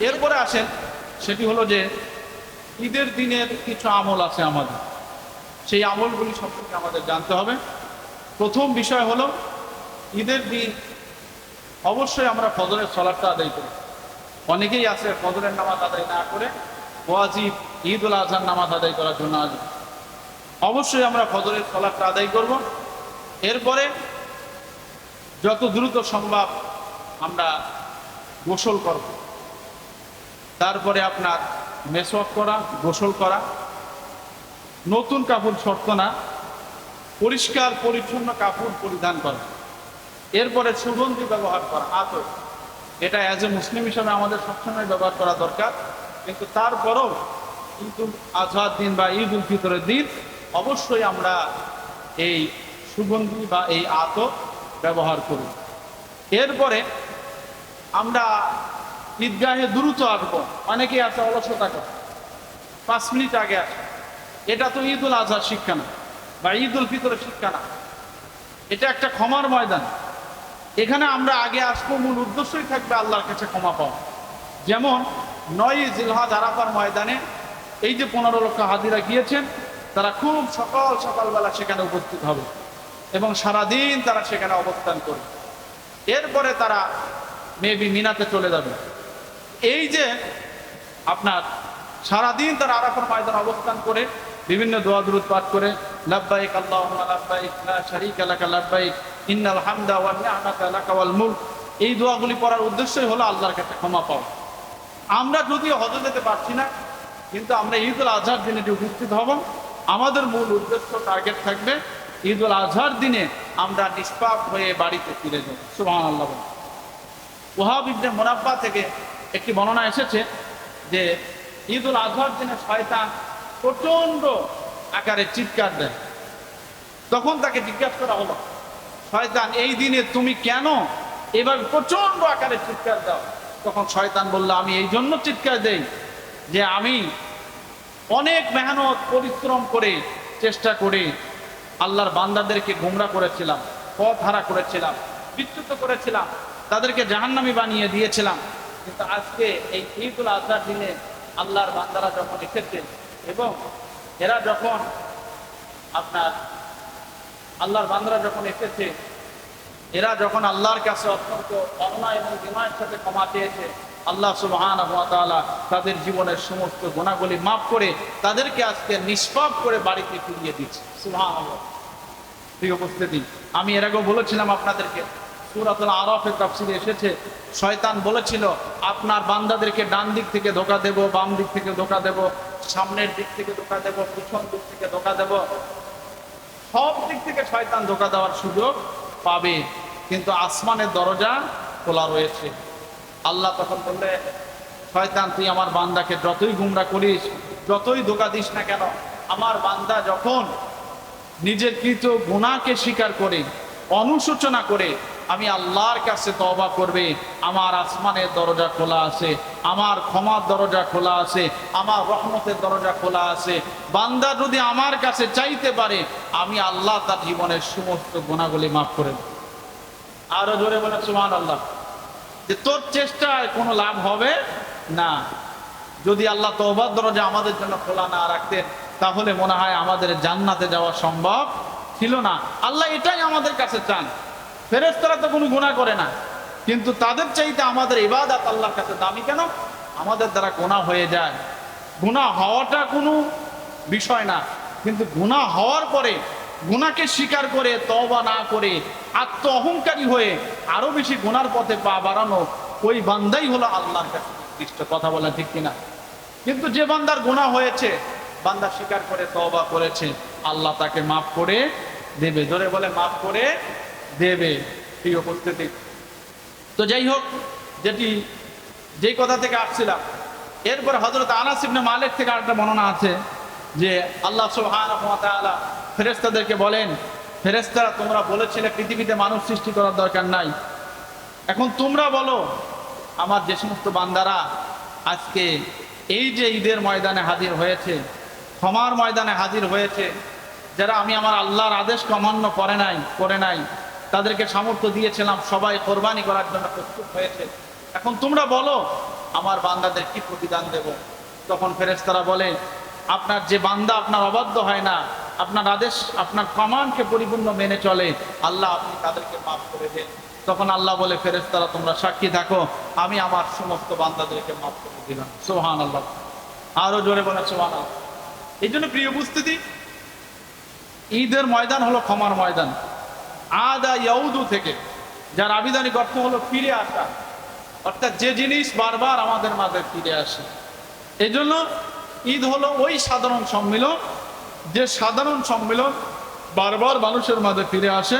এরপরে আসেন, সেটি হলো যে ঈদের দিনের কিছু আমল আছে আমাদের। সেই আমলগুলি সম্পর্কে আমাদের জানতে হবে। প্রথম বিষয় হলো, ঈদের দিন অবশ্যই আমরা ফজরের সলাটটা আদায় করি। অনেকেই আছে ফজরের নামাজ আদায় না করে ওয়াজিব ঈদ উল আজহার নামাজ আদায় করার জন্য আসবে। অবশ্যই আমরা ফজরের সলাটটা আদায় করব। এরপরে যত দ্রুত সম্ভব আমরা গোসল করব। তারপরে আপনার মেসওয়াক করা, গোসল করা। নতুন কাপড় শর্ত না, পরিষ্কার, পরিচ্ছন্ন কাপড় পরিধান করা। এরপরে সুগন্ধি ব্যবহার করা আতর এটা অ্যাজ এ মুসলিম হিসাবে আমাদের সবসময় ব্যবহার করা দরকার। কিন্তু তারপরও উল আজহার দিন বা ঈদ উল ফিতরের দিন অবশ্যই আমরা এই সুগন্ধি বা এই আতর ব্যবহার করি। এরপরে আমরা ঈদগাহে দ্রুত আসব। অনেকেই আছে অলসতা করে। পাঁচ মিনিট আগে আসে এটা তো ঈদ উল আজহার শিক্ষা না, বা ঈদ উল ফিতরের শিক্ষা না। এটা একটা ক্ষমার ময়দান। এখানে আমরা আগে আসব, মূল উদ্দেশ্যই থাকবে আল্লাহর কাছে ক্ষমা পাওয়া। যেমন নয় জিলহাদ আরাফার ময়দানে এই যে পনেরো লক্ষ হাজিরা গিয়েছেন, তারা খুব সকাল সকালবেলা সেখানে উপস্থিত হবে এবং সারাদিন তারা সেখানে অবস্থান করবে। এরপরে তারা মেবি মিনাতে চলে যাবে। এই যে আপনার সারাদিন তারা আরাফার ময়দানে অবস্থান করে, বিভিন্ন দোয়া দুরুদ পাঠ করে, লাব্বাইক আল্লাহুম্মা লাব্বাইক, লা শারীকা লাকা লাব্বাইক, ইন্নাল হামদা ওয়ান নি'মাতা লাকা ওয়াল মুলক। এই দোয়াগুলি পড়ার উদ্দেশ্যই হলো আল্লাহর কাছে ক্ষমা পাওয়া। আমরা যদিও হজে যেতে পারছি না, কিন্তু আমরা ঈদ উল আজহার দিনে যে উপস্থিত হব, আমাদের মূল উদ্দেশ্য, টার্গেট থাকবে ঈদ উল আজহার দিনে আমরা নিষ্পাপ হয়ে বাড়িতে ফিরে যাব। সুবহান আল্লাহ ইবনে মোনাব্বা থেকে একটি বর্ণনা এসেছে যে ঈদ উল আজহার দিনে শয়তান প্রচণ্ড আকারে চিৎকার দেয়। তখন তাকে জিজ্ঞাসা করা হলো, শয়তান, এই দিনে তুমি কেন এভাবে প্রচণ্ড আকারে চিৎকার দাও? তখন শয়তান বলল, আমি এই জন্য চিৎকার দেই যে আমি অনেক মেহনত, পরিশ্রম করে চেষ্টা করে আল্লাহর বান্দাদেরকে গুমরা করেছিলাম পথ হারা করেছিলাম, বিচ্যুত করেছিলাম, তাদেরকে জাহান্নামি বানিয়ে দিয়েছিলাম। কিন্তু আজকে এই ঈদুল আজহার দিনে আল্লাহর বান্দারা যখন এসেছে এবং এরা যখন আপনার আল্লাহর বান্দারা যখন এসেছে, এরা যখন আল্লাহর কাছে অত্যন্ত অন্যায় এবং বিনয়ের সাথে ক্ষমা চেয়েছে, আল্লাহ সুবহান তাদের জীবনের সমস্ত গুণাগুলি মাফ করে তাদেরকে আজকে নিষ্পাপ করে বাড়িতে ফিরিয়ে দিচ্ছে। সুবহান প্রিয় উপস্থিতি, আমি এর আগেও বলেছিলাম আপনাদেরকে সুরাতুল আরফের তাফসিরে এসেছে, শয়তান বলেছিল, আপনার বান্দাদেরকে ডান দিক থেকে ধোকা দেব, বাম দিক থেকে ধোকা দেব, সামনের দিক থেকে ধোকা দেব, পিছন দিক থেকে ধোকা দেব। সব দিক থেকে শয়তান ধোকা দেওয়ার সুযোগ পাবে, কিন্তু আসমানের দরজা খোলা রয়েছে। আল্লাহ তখন বললে, শয়তান, তুই আমার বান্দাকে যতই গুমরা করিস, যতই ধোকা দিস না কেন, আমার বান্দা যখন নিজের কৃত গুণাকে স্বীকার করে, অনুশোচনা করে আমি আল্লাহর কাছে তবা করবে। আমার আসমানের দরজা খোলা আছে, আমার ক্ষমার দরজা খোলা আছে, আমার রহমতের দরজা খোলা আছে। বান্দা যদি আমার কাছে চাইতে পারে, আমি আল্লাহ তার জীবনের সমস্ত গুণাগুলি মাফ করে দেব। আরও জোরে বলে সুমান আল্লাহ যে তোর চেষ্টায় কোনো লাভ হবে না। যদি আল্লাহ তওবার দরজা আমাদের জন্য খোলা না রাখতেন, তাহলে মনে হয় আমাদের জান্নাতে যাওয়া সম্ভব ছিল না। আল্লাহ এটাই আমাদের কাছে চান। ফেরেস্তারা তো কোনো গুণা করে না। কিন্তু তাদের চাইতে আমাদের ইবাদত আল্লাহর কাছে দামি কেন? আমাদের দ্বারা গোনা হয়ে যায়। গুণা হওয়াটা কোনো বিষয় না। কিন্তু গুণা হওয়ার পরে গুণাকে স্বীকার করে তবা না করে আত্ম অহংকারী হয়ে আরও বেশি গুনার পথে পা বাড়ানো, ওই বান্দাই হলো আল্লাহর কাছে নির্দিষ্ট কথা বলা ঠিক কিনা? কিন্তু যে বান্দার গুণা হয়েছে, বান্দা স্বীকার করে তবা করেছে। আল্লাহ তাকে মাফ করে দেবে। ধরে বলে মাফ করে দেবে এই উপস্থিতি। তো যাই হোক, যেটি যেই কথা থেকে আসছিলাম, এরপর হজরত আনাস ইবনে মালিক থেকে আরেকটা বর্ণনা আছে যে আল্লাহ তাআলা ফেরেশতাদেরকে বলেন, ফেরেশতারা, তোমরা বলেছিলে পৃথিবীতে মানুষ সৃষ্টি করার দরকার নাই। এখন তোমরা বলো, আমার যে সমস্ত বান্দারা আজকে এই যে ঈদের ময়দানে হাজির হয়েছে, ক্ষমার ময়দানে হাজির হয়েছে, যারা আমি আমার আল্লাহর আদেশ অমান্য করে নাই করে নাই তাদেরকে সামর্থ্য দিয়েছিলাম, সবাই কোরবানি করার জন্য প্রস্তুত হয়েছে। এখন তোমরা বলো, আমার বান্দাদের কি প্রতিদান দেব? তখন ফেরেশতারা বলে, আপনার যে বান্দা আপনার অবাধ্য হয় না, আপনার আদেশ, আপনার কমানকে পরিপূর্ণ মেনে চলে, আল্লাহ আপনি তাদেরকে মাফ করে দেন। তখন আল্লাহ বলে, ফেরেশতারা, তোমরা সাক্ষী থাকো, আমি আমার সমস্ত বান্দাদেরকে মাফ করে দিলাম। সোহান আল্লাহ আরও জোরে বলে সোহান আল্লাহ এই জন্য প্রিয় উপস্থিতি, ঈদের ময়দান হলো ক্ষমার ময়দান। আদা ইয়াউদু থেকে, যার আবিধানিক অর্থ হলো ফিরে আসা। অর্থাৎ যে জিনিস বারবার আমাদের মাঝে ফিরে আসে। এই জন্য ঈদ হলো ওই সাধারণ সম্মিলন, যে সাধারণ সম্মিলন বারবার মানুষের মাঝে ফিরে আসে।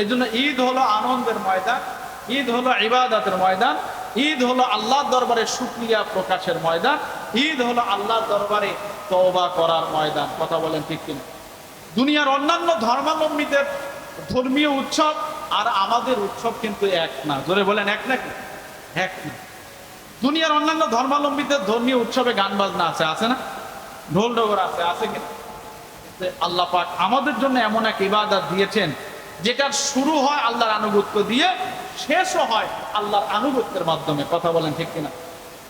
এই জন্য ঈদ হলো আনন্দের ময়দান, ঈদ হলো ইবাদতের ময়দান, ঈদ হলো আল্লাহর দরবারে শুক্রিয়া প্রকাশের ময়দান, ঈদ হলো আল্লাহর দরবারে তওবা করার ময়দান। কথা বলেন ঠিক কিনা? দুনিয়ার অন্যান্য ধর্মাবলম্বীদের ধর্মীয় উৎসব আর আমাদের উৎসব কিন্তু এক না। জোরে বলেন, এক নাকি এক না। দুনিয়ার অন্যান্য ধর্মাবলম্বীদের ধর্মীয় উৎসবে গান বাজনা আছে আছে না? ঢোল ডগর আছে আছে কিনা আল্লাহ পাক আমাদের জন্য এমন এক ইবাদত দিয়েছেন, যেটার শুরু হয় আল্লাহর আনুগত্য দিয়ে, শেষও হয় আল্লাহর আনুগত্যের মাধ্যমে। কথা বলেন ঠিক কিনা?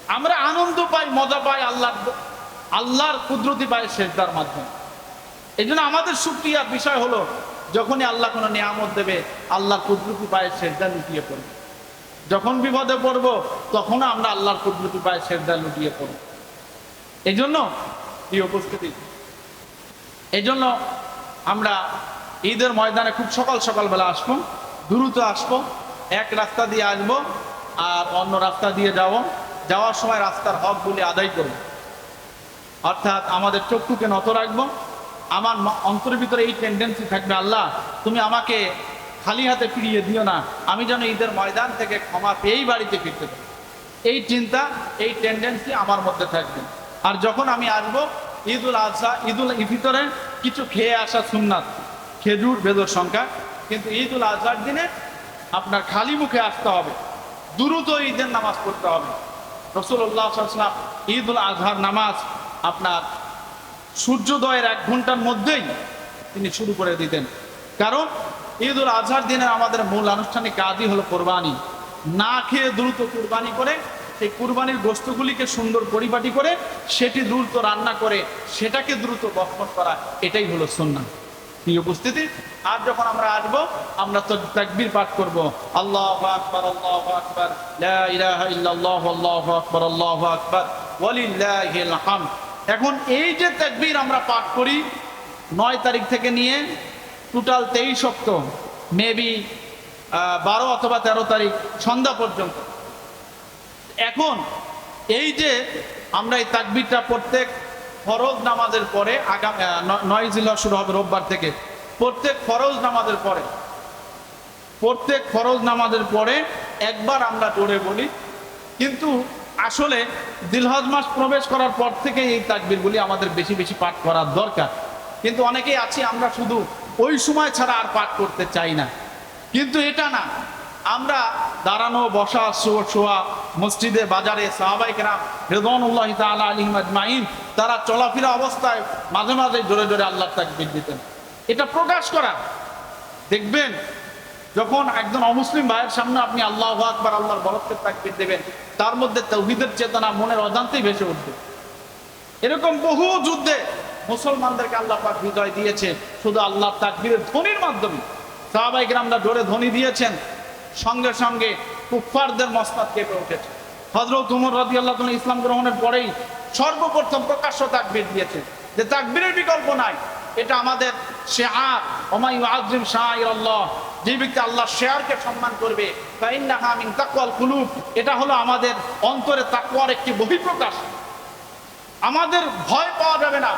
আমরা আনন্দ পাই, মজা পাই আল্লাহর আল্লাহর কুদরতি পাই শেষদার মাধ্যমে। এই আমাদের সুক্রিয়ার বিষয় হলো যখনই আল্লাহ কোনো নিয়ামত দেবে, আল্লাহর কুদরতি পায়ে সেজদা লুটিয়ে পড়ব। যখন বিপদে পড়ব, তখনও আমরা আল্লাহর কুদরতি পায়ে সেজদা লুটিয়ে পড়ব। এই জন্য এই উপস্থিতি এই জন্য আমরা ঈদের ময়দানে খুব সকাল সকালবেলা আসব, দ্রুত আসব, এক রাস্তা দিয়ে আসব আর অন্য রাস্তা দিয়ে যাব। যাওয়ার সময় রাস্তার হকগুলি আদায় করব। অর্থাৎ আমাদের চক্ষুকে নত রাখব আমার অন্তরের ভিতরে এই টেন্ডেন্সি থাকবে, আল্লাহ, তুমি আমাকে খালি হাতে ফিরিয়ে দিও না। আমি যেন ঈদের ময়দান থেকে ক্ষমা পেয়েই বাড়িতে ফিরতে পারি। এই চিন্তা, এই টেন্ডেন্সি আমার মধ্যে থাকবে। আর যখন আমি আসব, ঈদুল আজহা, ঈদুল ফিতরে কিছু খেয়ে আসা সুন্নাত, খেজুর, বেদর সংখ্যা, কিন্তু ঈদুল আজহার দিনে আপনার খালি মুখে আসতে হবে। দ্রুত ঈদের নামাজ পড়তে হবে। রসুল্লাহ ঈদুল আজহার নামাজ আপনার সূর্যোদয়ের এক ঘণ্টার মধ্যেই তিনি শুরু করে দিতেন। কারণ ঈদুল আজহার দিনে আমাদের মূল আনুষ্ঠানিক কাজই হলো কোরবানি। না খেয়ে দ্রুত কুরবানি করে, সেই কুরবানির গোস্তগুলিকে সুন্দর পরিপাটি করে, সেটি দ্রুত রান্না করে, সেটাকে দ্রুত বক্ষণ করা, এটাই হলো সুন্নাহ। কি উপস্থিতি আর যখন আমরা আসব, আমরা তো তাকবীর পাঠ করব। আল্লাহ আকবার আল্লাহ আকবার ইলাহা ইল্লাল্লাহ, আল্লাহু আকবার আল্লাহু আকবার, ওয়ালিল্লাহিল হামদ। এখন এই যে তাকবীর আমরা পাঠ করি, নয় তারিখ থেকে নিয়ে টোটাল তেইশ অক্ট মেবি বারো অথবা তেরো তারিখ সন্ধ্যা পর্যন্ত। এখন এই যে আমরা এই তাকবিরটা প্রত্যেক ফরজ নামাজের পরে, আগাম নয় জিল্লা শুরু হবে রোববার থেকে, প্রত্যেক ফরজ নামাজের পরে, প্রত্যেক ফরজ নামাজের পরে একবার আমরা জোরে বলি, কিন্তু আসলে দিলহজ মাস প্রবেশ করার পর থেকে এই তাকবিরগুলি আমাদের বেশি বেশি পাঠ করার দরকার। কিন্তু অনেকেই আছি, আমরা শুধু ওই সময় ছাড়া আর পাঠ করতে চাই না। কিন্তু এটা না, আমরা দাঁড়ানো, বসা শোয়া, মসজিদে, বাজারে সাহাবাই কেরাম রেদনুল্লাহ তালা আলিম আজমাইন, তারা চলাফেরা অবস্থায় মাঝে মাঝে জোরে জোরে আল্লাহ তাকবির দিতেন। এটা প্রকাশ করা। দেখবেন যখন একজন অমুসলিম ভাইয়ের সামনে আপনি আল্লাহ আকবার, আল্লাহর বরফের তাকবির দেবেন, তার মধ্যে তৌহিদের চেতনা মনের অজান্তেই ভেসে উঠবে। এরকম বহু যুদ্ধে মুসলমানদেরকে আল্লাহ পাক বিজয় দিয়েছে, শুধু আল্লাহ তাকবীরের ধ্বনির মাধ্যমে। সাহাবাই গ্রামরা জোরে ধ্বনি দিয়েছেন, সঙ্গে সঙ্গে কুফফারদের মস্তাদ কেঁপে উঠেছে। হজরত উমর রাজি আল্লাহ ইসলাম গ্রহণের পরেই সর্বপ্রথম প্রকাশ্য তাকবীর দিয়েছে, যে তাকবীরের বিকল্প নাই, এটা আমাদের ওমাই আজম শাহ যে ব্যক্তি আল্লাহ শেয়ারকে সম্মান করবে এটা হলো আমাদের অন্তরে তাকওয়ার একটি বহিঃপ্রকাশ। আমাদের ভয় পাওয়া যাবে না।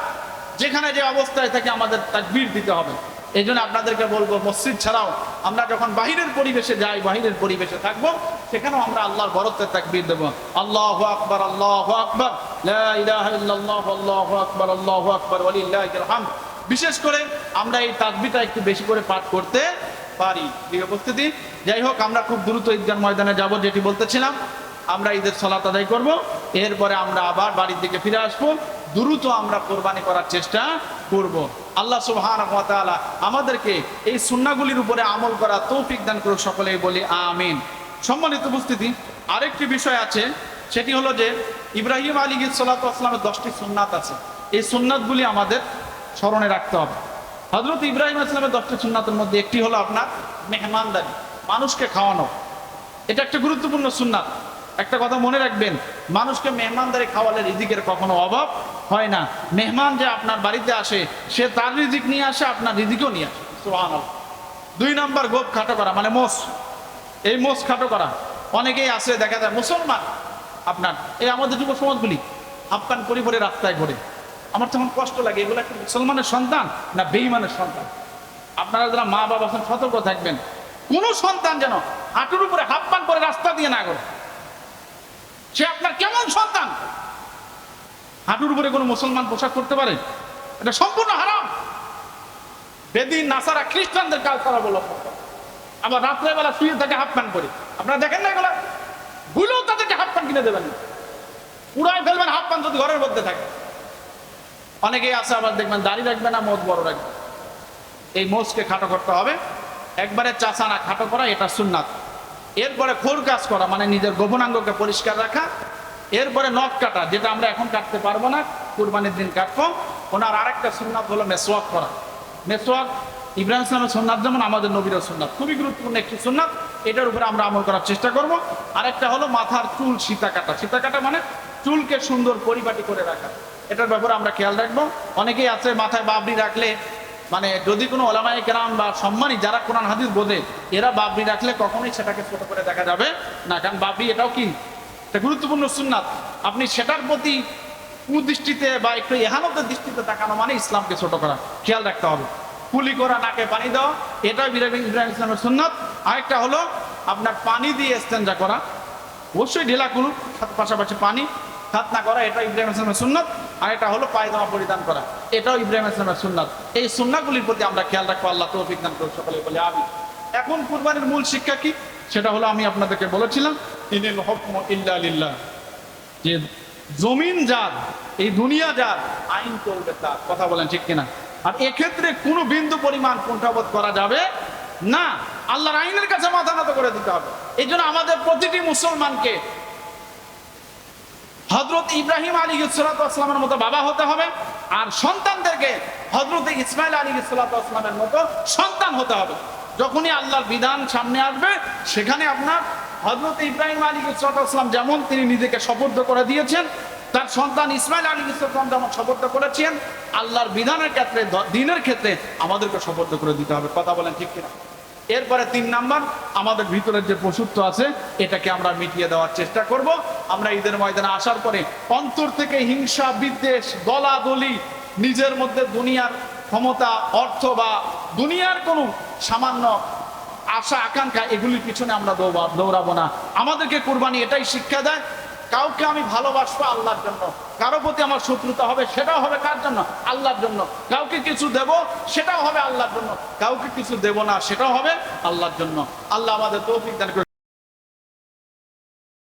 যেখানে যে অবস্থায় থাকে আমাদের তাকবীর দিতে হবে। এই জন্য আপনাদেরকে বলব, মসজিদ ছাড়াও আমরা যখন বাহিরের পরিবেশে যাই, বাহিরের পরিবেশে থাকব, সেখানেও আমরা আল্লাহর বরত্বের তাকবির দেবো। আল্লাহ আকবর আল্লাহ আকবর। আল্লাহু আকবর আল্লাহু আকবর বিশেষ করে আমরা এই তাকবিটা একটু বেশি করে পাঠ করতে পারি। প্রিয় উপস্থিতি, যাই হোক, আমরা খুব দ্রুত ঈদগাহ ময়দানে যাব, যেটি বলতেছিলাম। আমরা ঈদের সলাত আদায় করব। এরপরে আমরা আবার বাড়ির দিকে ফিরে আসব। দ্রুত আমরা কোরবানি করার চেষ্টা করব। আল্লাহ সুবহানাহু আমাদেরকে এই সুন্নাহগুলির উপরে আমল করা তৌফিক দান করুক সকলেই বলি আমিন। সম্মানিত উপস্থিতি, আরেকটি বিষয় আছে, সেটি হলো যে ইব্রাহিম আলী আসলামের দশটি সুন্নাত আছে। এই সুন্নাতগুলি আমাদের স্মরণে রাখতে হবে। হজরত ইব্রাহিম ইসলামের দশটি সুন্নাতের মধ্যে একটি হলো আপনার মেহমানদারি, মানুষকে খাওয়ানো। এটা একটা গুরুত্বপূর্ণ সুন্নাত। একটা কথা মনে রাখবেন, মানুষকে মেহমানদারি খাওয়ালে রিজিকের কখনো অভাব হয় না। মেহমান যে আপনার বাড়িতে আসে, সে তার রিজিক নিয়ে আসে, আপনার রিজিকও নিয়ে আসে। দুই নম্বর গোপ খাটো করা মানে মোষ। এই মোষ খাটো করা। অনেকেই আছে, দেখা যায় মুসলমান, আপনার, এই আমাদের যুব সমাজগুলি আফগান পরিবারে রাস্তায় ঘোরে। আমার তখন কষ্ট লাগে, এগুলো একটা মুসলমানের সন্তান না বেইমানের সন্তান? আপনারা যারা মা বাবা সতর্ক থাকবেন। কোনো সন্তান যেন হাঁটুর উপরে হাফ পান করে রাস্তা দিয়ে না করে সে আপনার কেমন সন্তান? হাঁটুর উপরে কোনো মুসলমান পোশাক করতে পারে? এটা সম্পূর্ণ হারাম। বেদিন, নাসারা, খ্রিস্টানদের কাজ করে। আবার রাত্রেবেলা শুয়ে থাকে হাফ প্যান্ট পরে। আপনারা দেখেন না এগুলো? ভুলেও তাদেরকে হাফ প্যান্ট কিনে দেবেন পুরাই ফেলবেন হাফ প্যান্ট যদি ঘরের মধ্যে থাকে। অনেকেই আছে আবার দেখবেন দাড়ি রাখবে না, মদ বড় রাখবে। এই মোষকে খাটো করতে হবে। একবারে চাষানা খাটো করা, এটা সুন্নাত। এরপরে খোর কাজ করা মানে নিজের গোপনাঙ্গকে পরিষ্কার রাখা। এরপরে নখ কাটা, যেটা আমরা এখন কাটতে পারব না, কুরবানির দিন কাটবো। ওনার আরেকটা সুন্নাত হলো মেসওয়াক করা। মেসওয়াক ইব্রাহিম ইসলামের সুন্নাত যেমন, আমাদের নবীর সুন্নাত। খুবই গুরুত্বপূর্ণ একটি সুন্নাত। এটার উপরে আমরা আমল করার চেষ্টা করব। আরেকটা হলো মাথার চুল সীতা কাটা। সীতা কাটা মানে চুলকে সুন্দর পরিপাটি করে রাখা। এটার ব্যাপারে আমরা খেয়াল রাখব। অনেকেই আছে মাথায় বাবরি রাখলে মানে যদি কোনো ওলামাই কেরাম বা সম্মানী যারা কোরআন হাদিস বোঝে, এরা বাবরি রাখলে কখনোই সেটাকে ছোট করে দেখা যাবে না। কারণ বাবরি এটাও কি? একটা গুরুত্বপূর্ণ সুন্নাত। আপনি সেটার প্রতি কুদৃষ্টিতে বা একটু এহানতের দৃষ্টিতে তাকানো মানে ইসলামকে ছোট করা। খেয়াল রাখতে হবে। কুলি করা, নাকে পানি দেওয়া এটাও ইব্রাহিম ইসলামের সুন্নাত। আরেকটা হলো আপনার পানি দিয়ে এস্তেঞ্জা করা। অবশ্যই ঢেলা কুলু পাশাপাশি পানি। হাত না করা এটা ইব্রাহিম ইসলামের সুন্নাত। আর এটা হলো পায়জামা পরিধান করা। এটাও ইব্রাহিম ইসলামের সুন্নাত। এই সুন্নাগুলির প্রতি আমরা খেয়াল রাখব, আল্লাহ তৌফিক দান করুন সকলে বলে আমি এখন কুরবানির মূল শিক্ষা কি? সেটা হলো আমি আপনাদেরকে বলেছিলাম, ইনিল হুকমু ইল্লা লিল্লাহ। যে জমিন যার, এই দুনিয়া যার, আইন চলবে তার। কথা বলেন ঠিক কিনা? আর এক্ষেত্রে কোনো বিন্দু পরিমাণ কুণ্ঠাবোধ করা যাবে না। আল্লাহর আইনের কাছে মাথা নত করে দিতে হবে। এই আমাদের প্রতিটি মুসলমানকে হজরত ইব্রাহিম আলী ইসলাতামের মতো বাবা হতে হবে আর সন্তানদেরকে হজরত ইসমাইল আলী ইসলাতামের মতো সন্তান হতে হবে। যখনই আল্লাহর বিধান সামনে আসবে, সেখানে আপনার হজরত ইব্রাহিম আলী ইসলাতাম যেমন তিনি নিজেকে শপথ করে দিয়েছেন, তার সন্তান ইসমাইল আলী ইসলাম যেমন শপথ করেছেন, আল্লাহর বিধানের ক্ষেত্রে, দিনের ক্ষেত্রে আমাদেরকে শপথ করে দিতে হবে। কথা বলেন ঠিক কিনা? এরপরে তিন নাম্বার, আমাদের ভিতরের যে পশুত্ব আছে, এটাকে আমরা মিটিয়ে দেওয়ার চেষ্টা করব। আমরা ঈদের ময়দানে আসার পরে অন্তর থেকে হিংসা, বিদ্বেষ দলাদলি নিজের মধ্যে দুনিয়ার ক্ষমতা, অর্থ বা দুনিয়ার কোনো সামান্য আশা, আকাঙ্ক্ষা, এগুলির পিছনে আমরা দৌড়াবো না। আমাদেরকে কোরবানি এটাই শিক্ষা দেয়, কাউকে আমি ভালোবাসবো আল্লাহর জন্য, কারও প্রতি আমার শত্রুতা হবে, সেটাও হবে কার জন্য? আল্লাহর জন্য। কাউকে কিছু দেব, সেটাও হবে আল্লাহর জন্য। কাউকে কিছু দেব না, সেটাও হবে আল্লাহর জন্য। আল্লাহ আমাদের তৌফিক দান করে